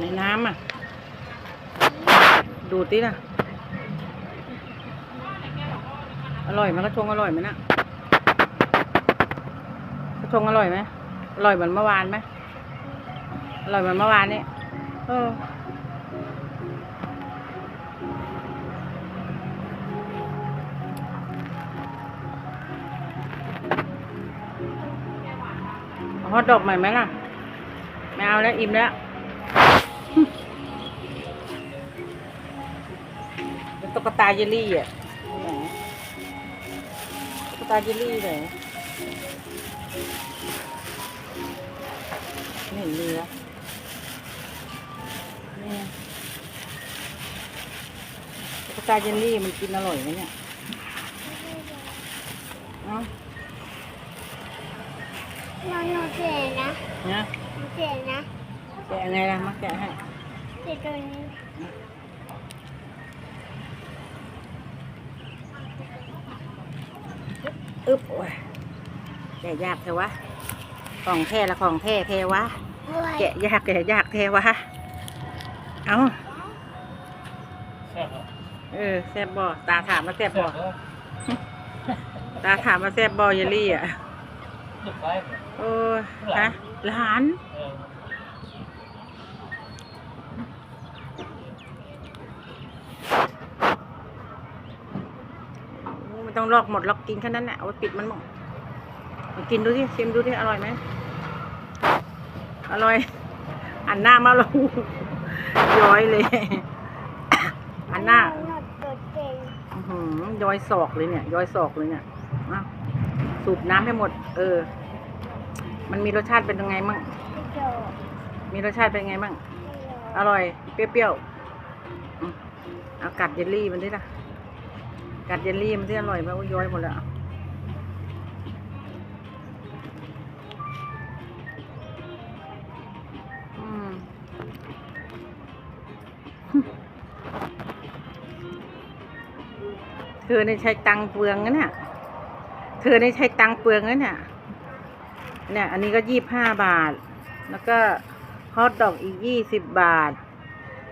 ในน้ำอะ ดูดดินะอร่อยไหมกระชงอร่อยไหมนะกระชงอร่อยไหมอร่อยเหมือนเมื่อวานไหมอร่อยเหมือนเมื่อวานนี่เออฮอตดอกใหม่ไหมล่ะ ไม่เอาแล้วอิ่มแล้ว ตุ๊กตาเยลลี่อะไหนตุ๊กตาเยลลี่ไหนไม่เห็นมีแล้วนี่ตุ๊กตาเยลลี่มันกินอร่อยไหมเนี่ยเอ้าเราหนูเจ็นะเนี่ยหนูเจ็นะแกะไงล่ะมาแกะให้เจ็ตัวนี้ อึ๊บโอ้ยแกะยากเทวะของแท้ละของแท้เทวะด้วยแกะยากแกะยากเทวะ เอาแซ่บเหรอเออแซบบ่ตาถามมาแซบแซ่บ่บเหรอตาถามมาแซบบ่เยลลี่อะ ลูกไปเหรอโอ้ยฮะหลาน เออ โอ้ไม่ ต้องลอกหมดลอกกินแค่นั้นแหละเอาปิดมันหมดกินดูที่ชิมดูที่อร่อยไหมอร่อยอันหน้ามาลงย้อยเลย อันหน้าหือย้อยศอกเลยเนี่ย ย้อยศอกเลยเนี่ยอะสูบน้ำให้หมด เออ มันมีรสชาติเป็นยังไงมั่งมีรสชาติเป็นยังไงมั่งอร่อย เปรี้ยวๆเอากัดเยลลี่มันดิล่ะ กัดเยลลี่มันที่อร่อยมว่าย้อยหมดแล้วเธอในใช้ตังเปลืองนะเนี่ย เธอในใช้ตังเปลืองนะเนี่ย เนี่ย อันนี้ก็ยี่บห้าบาท แล้วก็ฮอทดอกอีกยี่สิบบาท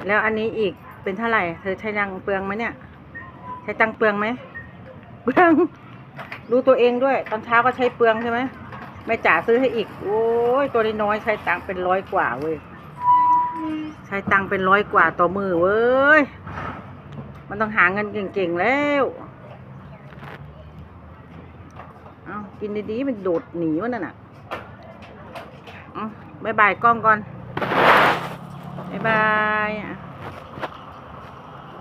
แล้วอันนี้อีกเป็นเท่าไหร่ เธอใช้ตังเปลืองไหมเนี่ย ใช้ตังเปลืองไหมเปลืองรู้ตัวเองด้วย ตอนเช้าก็ใช้เปลืองใช่ไหมแม่จ๋าซื้อให้อีก โอ้ยตัวน้อยใช้ตังเป็นร้อยกว่าเว้ยใช้ตังเป็นร้อยกว่าต่อมือเว้ยมันต้องหาเงินเก่งๆแล้วเอากินดีๆมันโดดหนีวะนั่นน่ะเอาบายบายกล้องก่อนบายบาย